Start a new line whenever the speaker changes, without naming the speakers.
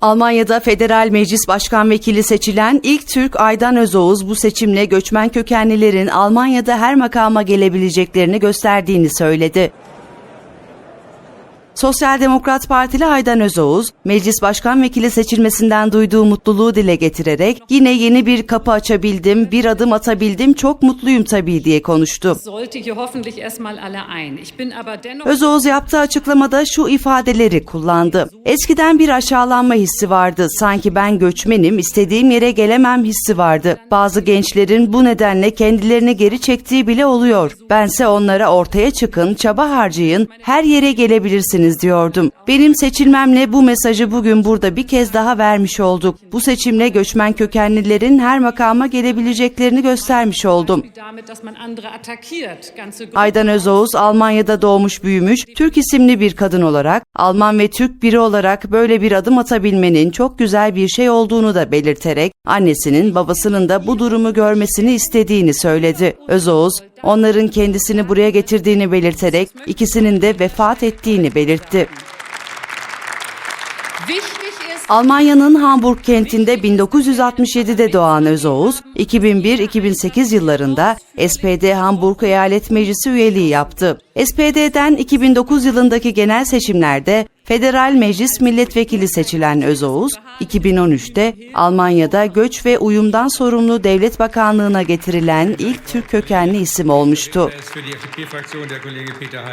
Almanya'da Federal Meclis Başkan Vekili seçilen ilk Türk Aydan Özoğuz bu seçimle göçmen kökenlilerin Almanya'da her makama gelebileceklerini gösterdiğini söyledi. Sosyal Demokrat Partili Aydan Özoğuz, Meclis Başkan Vekili seçilmesinden duyduğu mutluluğu dile getirerek yine yeni bir kapı açabildim, bir adım atabildim, çok mutluyum tabii diye konuştu. Özoğuz yaptığı açıklamada şu ifadeleri kullandı. Eskiden bir aşağılanma hissi vardı. Sanki ben göçmenim, istediğim yere gelemem hissi vardı. Bazı gençlerin bu nedenle kendilerini geri çektiği bile oluyor. Bense onlara ortaya çıkın, çaba harcayın, her yere gelebilirsiniz diyordum. Benim seçilmemle bu mesajı bugün burada bir kez daha vermiş olduk. Bu seçimle göçmen kökenlilerin her makama gelebileceklerini göstermiş oldum. Aydan Özoğuz Almanya'da doğmuş büyümüş, Türk isimli bir kadın olarak, Alman ve Türk biri olarak böyle bir adım atabilmenin çok güzel bir şey olduğunu da belirterek, annesinin babasının da bu durumu görmesini istediğini söyledi. Özoğuz, onların kendisini buraya getirdiğini belirterek, ikisinin de vefat ettiğini belirtti. Almanya'nın Hamburg kentinde 1967'de doğan Özoğuz, 2001-2008 yıllarında SPD Hamburg Eyalet Meclisi üyeliği yaptı. SPD'den 2009 yılındaki genel seçimlerde Federal Meclis Milletvekili seçilen Özoğuz, 2013'te Almanya'da göç ve uyumdan sorumlu Devlet Bakanlığı'na getirilen ilk Türk kökenli isim olmuştu.